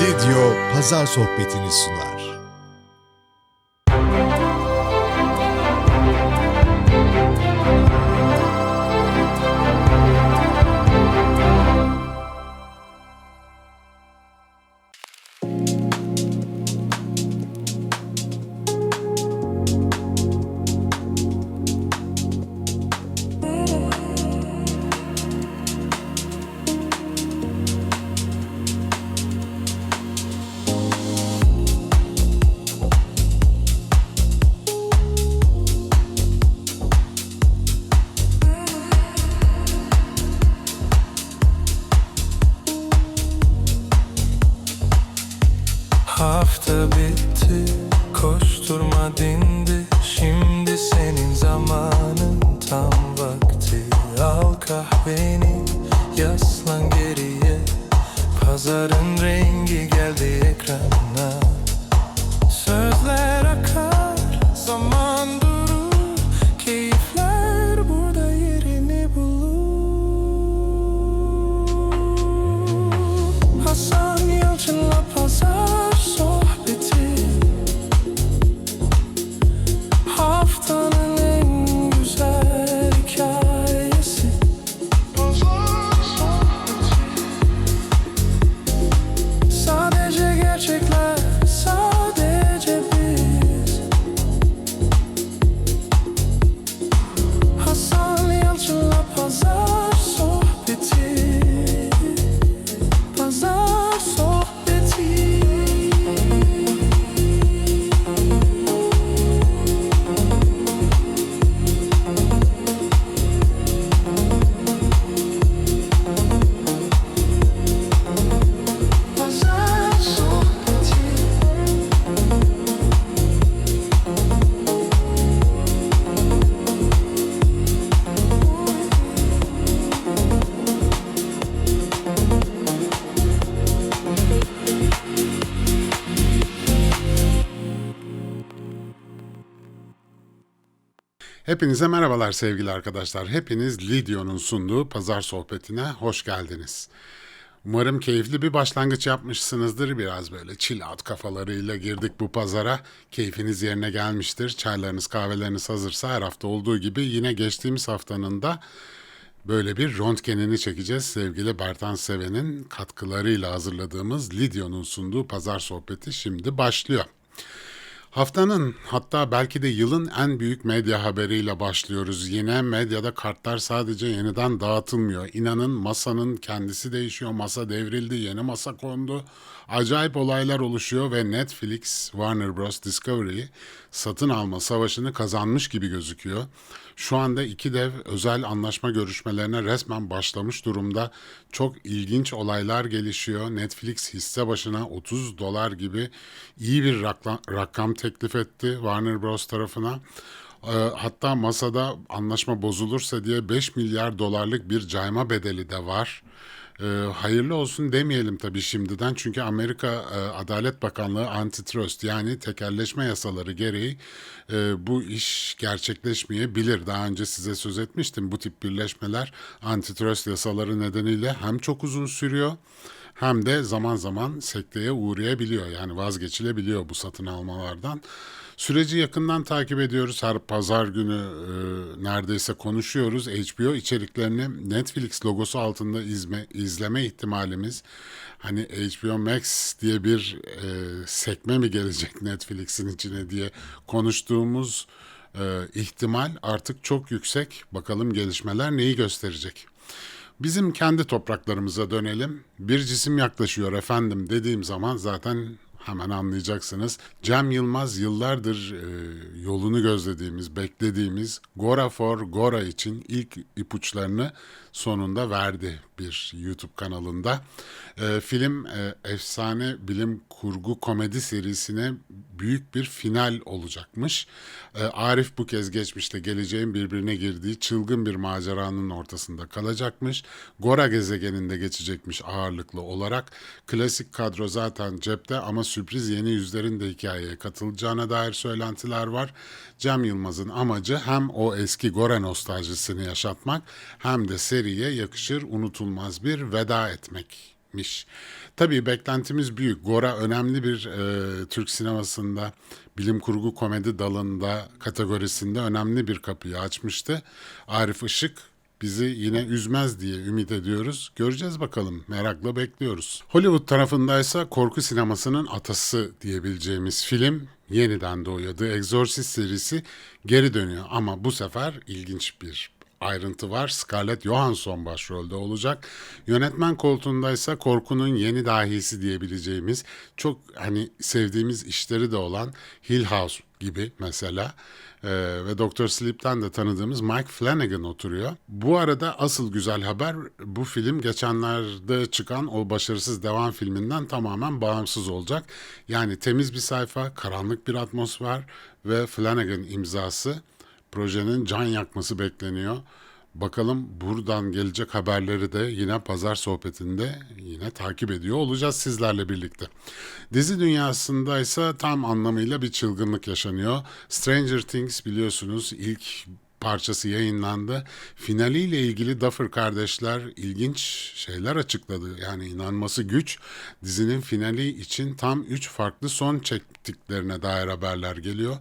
Lidyo Pazar Sohbetini sunar. Hepinize merhabalar sevgili arkadaşlar. Hepiniz Lidyo'nun sunduğu pazar sohbetine hoş geldiniz. Umarım keyifli bir başlangıç yapmışsınızdır. Biraz böyle chill out kafalarıyla girdik bu pazara. Keyfiniz yerine gelmiştir. Çaylarınız, kahveleriniz hazırsa her hafta olduğu gibi yine geçtiğimiz haftanın da böyle bir röntgenini çekeceğiz. Sevgili Bertan Seven'in katkılarıyla hazırladığımız Lidyo'nun sunduğu pazar sohbeti şimdi başlıyor. Haftanın hatta belki de yılın en büyük medya haberiyle başlıyoruz. Yine medyada kartlar sadece yeniden dağıtılmıyor. İnanın masanın kendisi değişiyor. Masa devrildi, yeni masa kondu. Acayip olaylar oluşuyor ve Netflix, Warner Bros. Discovery satın alma savaşını kazanmış gibi gözüküyor. Şu anda iki dev özel anlaşma görüşmelerine resmen başlamış durumda. Çok ilginç olaylar gelişiyor. Netflix hisse başına 30 dolar gibi iyi bir rakam teklif etti Warner Bros. tarafına. Ee, Hatta masada anlaşma bozulursa diye 5 milyar dolarlık bir cayma bedeli de var. Ee, hayırlı olsun demeyelim tabii şimdiden çünkü Amerika e, Adalet Bakanlığı antitrust yani tekelleşme yasaları gereği e, bu iş gerçekleşmeyebilir. Daha önce size söz etmiştim bu tip birleşmeler antitrust yasaları nedeniyle hem çok uzun sürüyor hem de zaman zaman sekteye uğrayabiliyor. Yani vazgeçilebiliyor bu satın almalardan. Süreci yakından takip ediyoruz. Her pazar günü e, neredeyse konuşuyoruz. HBO içeriklerini Netflix logosu altında izme, izleme ihtimalimiz hani HBO Max diye bir e, sekme mi gelecek Netflix'in içine diye konuştuğumuz e, ihtimal artık çok yüksek. Bakalım gelişmeler neyi gösterecek. Bizim kendi topraklarımıza dönelim. Bir cisim yaklaşıyor efendim dediğim zaman zaten hemen anlayacaksınız. Cem Yılmaz yıllardır e, yolunu gözlediğimiz, beklediğimiz Gora for Gora için ilk ipuçlarını sonunda verdi bir YouTube kanalında. E, film e, efsane bilim kurgu komedi serisine büyük bir final olacakmış. E, Arif bu kez geçmişte geleceğin birbirine girdiği çılgın bir maceranın ortasında kalacakmış. Gora gezegeninde geçecekmiş ağırlıklı olarak. Klasik kadro zaten cepte ama sürpriz yeni yüzlerin de hikayeye katılacağına dair söylentiler var. Cem Yılmaz'ın amacı hem o eski Gora nostaljisini yaşatmak hem de seriye yakışır unutulmaz bir veda etmek miş. Tabii beklentimiz büyük. Gora önemli bir e, Türk sinemasında bilim kurgu komedi dalında kategorisinde önemli bir kapıyı açmıştı. Arif Işık bizi yine üzmez diye ümit ediyoruz. Göreceğiz bakalım. Merakla bekliyoruz. Hollywood tarafındaysa korku sinemasının atası diyebileceğimiz film yeniden doğuyor. The Exorcist serisi geri dönüyor ama bu sefer ilginç bir ayrıntı var. Scarlett Johansson başrolde olacak. Yönetmen koltuğundaysa korkunun yeni dahisi diyebileceğimiz çok hani sevdiğimiz işleri de olan Hill House gibi mesela Ee, ve Doctor Sleep'ten de tanıdığımız Mike Flanagan oturuyor. Bu arada asıl güzel haber bu film geçenlerde çıkan o başarısız devam filminden tamamen bağımsız olacak. Yani temiz bir sayfa, karanlık bir atmosfer ve Flanagan imzası projenin can yakması bekleniyor. Bakalım buradan gelecek haberleri de yine pazar sohbetinde yine takip ediyor olacağız sizlerle birlikte. Dizi dünyasında ise tam anlamıyla bir çılgınlık yaşanıyor. Stranger Things biliyorsunuz ilk parçası yayınlandı. Finaliyle ilgili Duffer kardeşler ilginç şeyler açıkladı. Yani inanması güç. Dizinin finali için tam 3 farklı son çektiklerine dair haberler geliyor.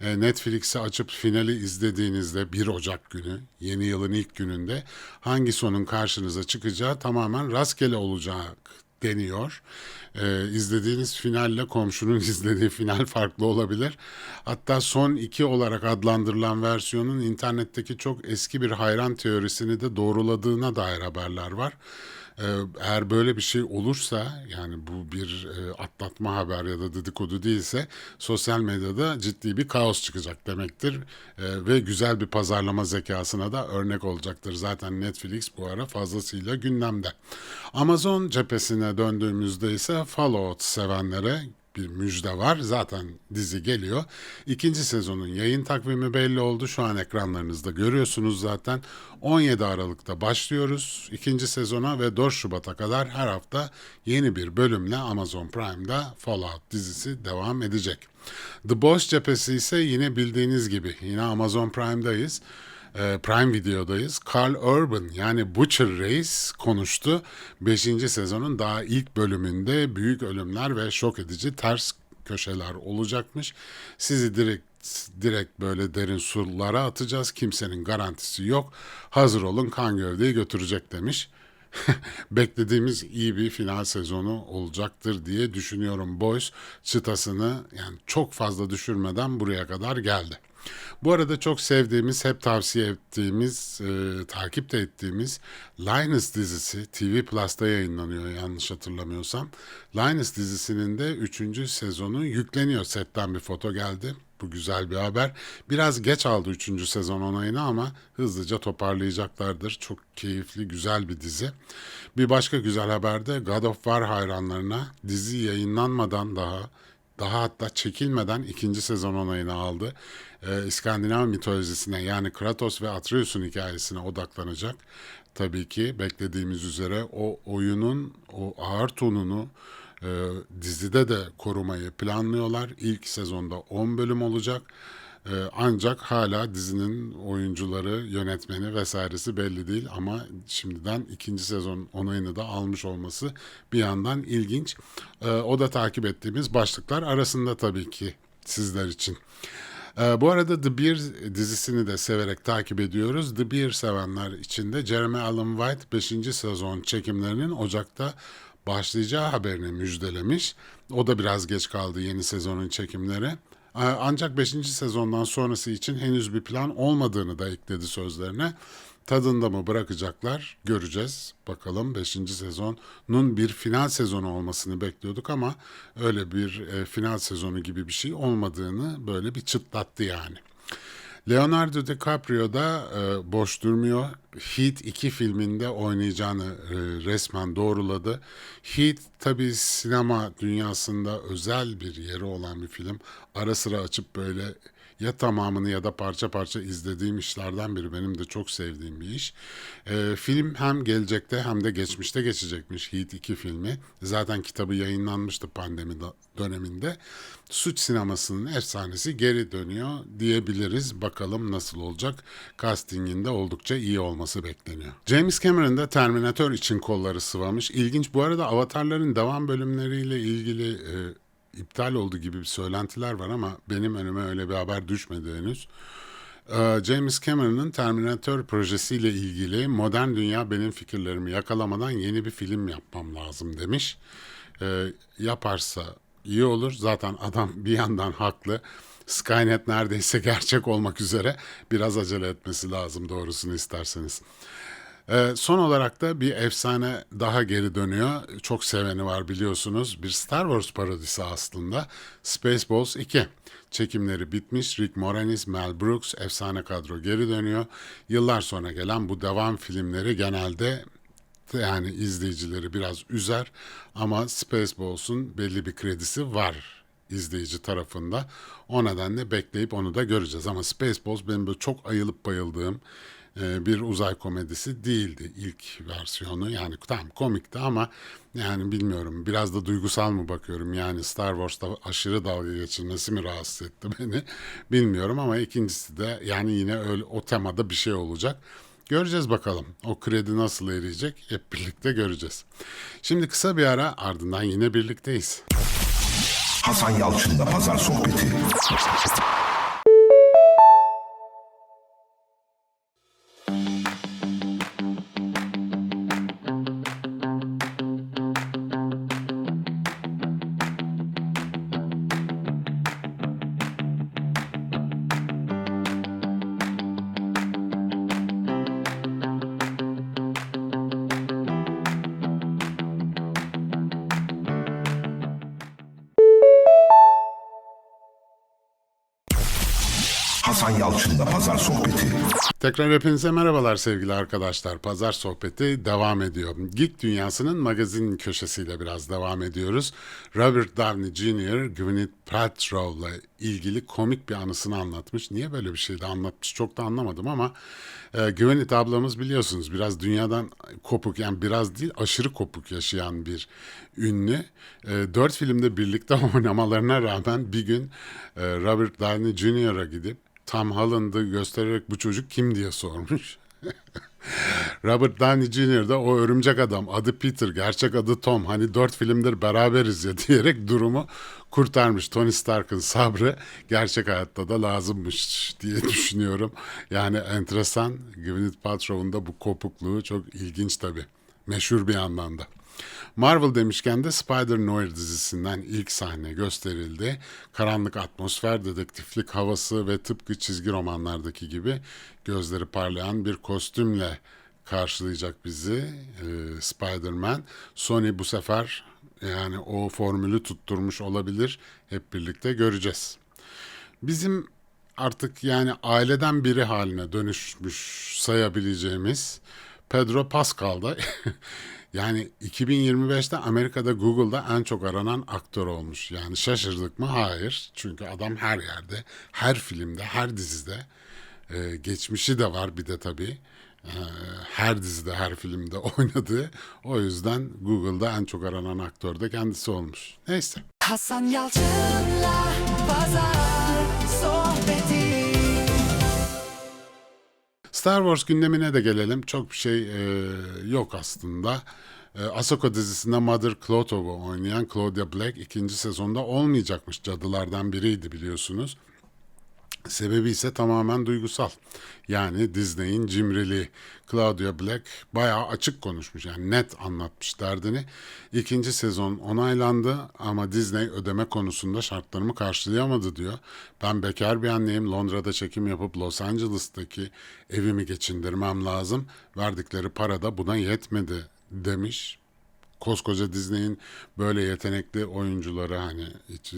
E, Netflix'i açıp finali izlediğinizde 1 Ocak günü, yeni yılın ilk gününde hangi sonun karşınıza çıkacağı tamamen rastgele olacak deniyor. Ee, izlediğiniz finalle komşunun izlediği final farklı olabilir. Hatta son iki olarak adlandırılan versiyonun internetteki çok eski bir hayran teorisini de doğruladığına dair haberler var. Ee, eğer böyle bir şey olursa yani bu bir e, atlatma haber ya da dedikodu değilse sosyal medyada ciddi bir kaos çıkacak demektir. Ee, ve güzel bir pazarlama zekasına da örnek olacaktır. Zaten Netflix bu ara fazlasıyla gündemde. Amazon cephesine döndüğümüzde ise Fallout sevenlere bir müjde var. Zaten dizi geliyor. İkinci sezonun yayın takvimi belli oldu. Şu an ekranlarınızda görüyorsunuz zaten. 17 Aralık'ta başlıyoruz ikinci sezona ve 4 Şubat'a kadar her hafta yeni bir bölümle Amazon Prime'da Fallout dizisi devam edecek. The Boss cephesi ise yine bildiğiniz gibi yine Amazon Prime'dayız. Ee, Prime Video'dayız. Carl Urban yani Butcher Race konuştu. 5. sezonun daha ilk bölümünde büyük ölümler ve şok edici ters köşeler olacakmış. Sizi direkt direkt böyle derin sulara atacağız. Kimsenin garantisi yok. Hazır olun kan gövdeyi götürecek demiş. Beklediğimiz iyi bir final sezonu olacaktır diye düşünüyorum. Boys çıtasını yani çok fazla düşürmeden buraya kadar geldi. Bu arada çok sevdiğimiz, hep tavsiye ettiğimiz, e, takip de ettiğimiz Linus dizisi TV Plus'ta yayınlanıyor yanlış hatırlamıyorsam. Linus dizisinin de 3. sezonu yükleniyor. Setten bir foto geldi. Bu güzel bir haber. Biraz geç aldı 3. sezon onayını ama hızlıca toparlayacaklardır. Çok keyifli, güzel bir dizi. Bir başka güzel haber de God of War hayranlarına dizi yayınlanmadan daha daha hatta çekilmeden ikinci sezon onayını aldı. Ee, İskandinav mitolojisine yani Kratos ve Atreus'un hikayesine odaklanacak. Tabii ki beklediğimiz üzere o oyunun o ağır tonunu e, dizide de korumayı planlıyorlar. İlk sezonda 10 bölüm olacak. Ee, ancak hala dizinin oyuncuları, yönetmeni vesairesi belli değil ama şimdiden ikinci sezon onayını da almış olması bir yandan ilginç. Ee, o da takip ettiğimiz başlıklar arasında tabii ki sizler için. Ee, bu arada The Bear dizisini de severek takip ediyoruz. The Bear sevenler için de Jeremy Allen White 5. sezon çekimlerinin Ocak'ta başlayacağı haberini müjdelemiş. O da biraz geç kaldı yeni sezonun çekimleri. Ancak 5. sezondan sonrası için henüz bir plan olmadığını da ekledi sözlerine. Tadında mı bırakacaklar göreceğiz. Bakalım 5. sezonun bir final sezonu olmasını bekliyorduk ama öyle bir e, final sezonu gibi bir şey olmadığını böyle bir çıtlattı yani. Leonardo DiCaprio da e, boş durmuyor. Heat 2 filminde oynayacağını e, resmen doğruladı. Heat tabi sinema dünyasında özel bir yeri olan bir film. Ara sıra açıp böyle ya tamamını ya da parça parça izlediğim işlerden biri. Benim de çok sevdiğim bir iş. Ee, film hem gelecekte hem de geçmişte geçecekmiş Heat 2 filmi. Zaten kitabı yayınlanmıştı pandemi döneminde. Suç sinemasının efsanesi geri dönüyor diyebiliriz. Bakalım nasıl olacak. Castinginde oldukça iyi olması bekleniyor. James Cameron da Terminator için kolları sıvamış. İlginç bu arada Avatarların devam bölümleriyle ilgili e, iptal oldu gibi bir söylentiler var ama benim önüme öyle bir haber düşmedi henüz. Ee, James Cameron'ın Terminator projesiyle ilgili modern dünya benim fikirlerimi yakalamadan yeni bir film yapmam lazım demiş. Ee, yaparsa iyi olur. Zaten adam bir yandan haklı. Skynet neredeyse gerçek olmak üzere biraz acele etmesi lazım doğrusunu isterseniz. Ee, son olarak da bir efsane daha geri dönüyor. Çok seveni var biliyorsunuz. Bir Star Wars parodisi aslında. Spaceballs 2. Çekimleri bitmiş. Rick Moranis, Mel Brooks efsane kadro geri dönüyor. Yıllar sonra gelen bu devam filmleri genelde yani izleyicileri biraz üzer ama Spaceballs'un belli bir kredisi var izleyici tarafında. O nedenle bekleyip onu da göreceğiz. Ama Spaceballs benim böyle çok ayılıp bayıldığım bir uzay komedisi değildi ilk versiyonu. Yani tam komikti ama yani bilmiyorum biraz da duygusal mı bakıyorum. Yani Star Wars'ta aşırı dalga geçilmesi mi rahatsız etti beni bilmiyorum ama ikincisi de yani yine öyle o temada bir şey olacak. Göreceğiz bakalım. O kredi nasıl eriyecek hep birlikte göreceğiz. Şimdi kısa bir ara ardından yine birlikteyiz. Hasan Yalçın'la Pazar Sohbeti. Hasan Yalçın'la Pazar Sohbeti. Tekrar hepinize merhabalar sevgili arkadaşlar. Pazar sohbeti devam ediyor. Geek dünyasının magazin köşesiyle biraz devam ediyoruz. Robert Downey Jr. Gwyneth Paltrow'la ilgili komik bir anısını anlatmış. Niye böyle bir şey de anlatmış çok da anlamadım ama e, Gwyneth ablamız biliyorsunuz biraz dünyadan kopuk yani biraz değil aşırı kopuk yaşayan bir ünlü. E, dört filmde birlikte oynamalarına rağmen bir gün e, Robert Downey Jr.'a gidip Tom Holland'ı göstererek bu çocuk kim diye sormuş. Robert Downey Jr. da o örümcek adam adı Peter gerçek adı Tom hani dört filmdir beraberiz ya diyerek durumu kurtarmış. Tony Stark'ın sabrı gerçek hayatta da lazımmış diye düşünüyorum. Yani enteresan Gwyneth Paltrow'un da bu kopukluğu çok ilginç tabii. Meşhur bir yandan da. Marvel demişken de Spider-Noir dizisinden ilk sahne gösterildi. Karanlık atmosfer, dedektiflik havası ve tıpkı çizgi romanlardaki gibi gözleri parlayan bir kostümle karşılayacak bizi e, Spider-Man. Sony bu sefer yani o formülü tutturmuş olabilir. Hep birlikte göreceğiz. Bizim artık yani aileden biri haline dönüşmüş sayabileceğimiz Pedro Pascal'da yani 2025'te Amerika'da Google'da en çok aranan aktör olmuş. Yani şaşırdık mı? Hayır. Çünkü adam her yerde, her filmde, her dizide e, geçmişi de var bir de tabii. E, her dizide, her filmde oynadığı. O yüzden Google'da en çok aranan aktör de kendisi olmuş. Neyse. Hasan Yalçın'la Pazar Sohbeti Star Wars gündemine de gelelim. Çok bir şey e, yok aslında. E, Ahsoka dizisinde Mother Klotov'u oynayan Claudia Black ikinci sezonda olmayacakmış. Cadılardan biriydi biliyorsunuz. Sebebi ise tamamen duygusal. Yani Disney'in cimriliği. Claudia Black bayağı açık konuşmuş yani net anlatmış derdini. İkinci sezon onaylandı ama Disney ödeme konusunda şartlarımı karşılayamadı diyor. Ben bekar bir anneyim Londra'da çekim yapıp Los Angeles'taki evimi geçindirmem lazım. Verdikleri para da buna yetmedi demiş koskoca Disney'in böyle yetenekli oyuncuları hani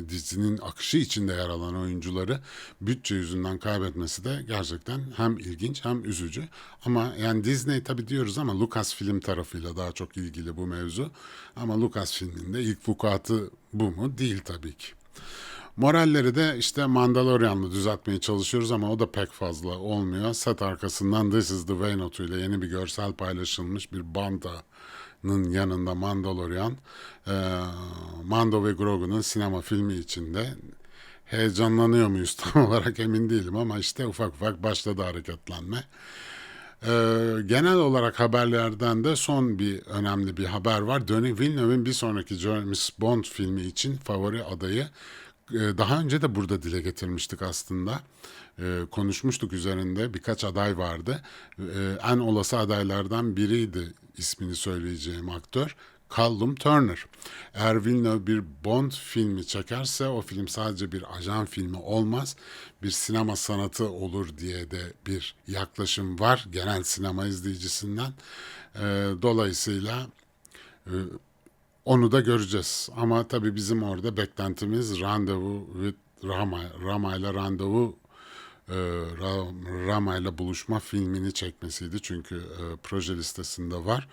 dizinin akışı içinde yer alan oyuncuları bütçe yüzünden kaybetmesi de gerçekten hem ilginç hem üzücü. Ama yani Disney tabii diyoruz ama Lucasfilm tarafıyla daha çok ilgili bu mevzu. Ama Lucasfilm'in de ilk vukuatı bu mu? Değil tabii ki. Moralleri de işte Mandalorian'la düzeltmeye çalışıyoruz ama o da pek fazla olmuyor. Set arkasından This is the Way notuyla yeni bir görsel paylaşılmış bir bandanın yanında Mandalorian, e, Mando ve Grogu'nun sinema filmi içinde heyecanlanıyor muyuz tam olarak emin değilim ama işte ufak ufak başladı hareketlenme. Ee, genel olarak haberlerden de son bir önemli bir haber var. Denis Villeneuve'in bir sonraki James Bond filmi için favori adayı e, daha önce de burada dile getirmiştik aslında. E, konuşmuştuk üzerinde birkaç aday vardı. E, en olası adaylardan biriydi ismini söyleyeceğim aktör. Callum Turner. Eğer Villeneuve bir Bond filmi çekerse o film sadece bir ajan filmi olmaz. Bir sinema sanatı olur diye de bir yaklaşım var genel sinema izleyicisinden. Ee, dolayısıyla e, onu da göreceğiz. Ama tabii bizim orada beklentimiz randevu with Rama, Rama ile randevu e, Ra- Rama ile buluşma filmini çekmesiydi. Çünkü e, proje listesinde var.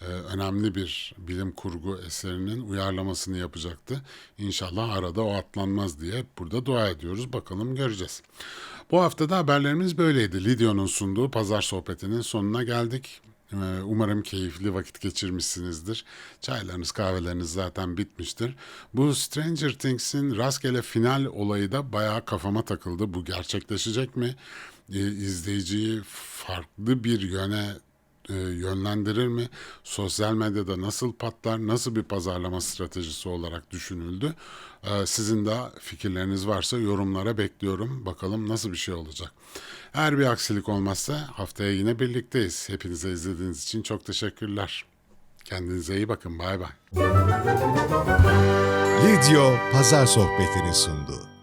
E, önemli bir bilim kurgu eserinin uyarlamasını yapacaktı. İnşallah arada o atlanmaz diye burada dua ediyoruz. Bakalım göreceğiz. Bu hafta da haberlerimiz böyleydi. Lidyo'nun sunduğu pazar sohbetinin sonuna geldik. Ee, Umarım keyifli vakit geçirmişsinizdir. Çaylarınız, kahveleriniz zaten bitmiştir. Bu Stranger Things'in rastgele final olayı da bayağı kafama takıldı. Bu gerçekleşecek mi? Ee, izleyiciyi farklı bir yöne e, yönlendirir mi? Sosyal medyada nasıl patlar? Nasıl bir pazarlama stratejisi olarak düşünüldü? Ee, sizin de fikirleriniz varsa yorumlara bekliyorum. Bakalım nasıl bir şey olacak. Eğer bir aksilik olmazsa haftaya yine birlikteyiz. Hepinize izlediğiniz için çok teşekkürler. Kendinize iyi bakın. Bay bay. Lidyo Pazar Sohbeti'ni sundu.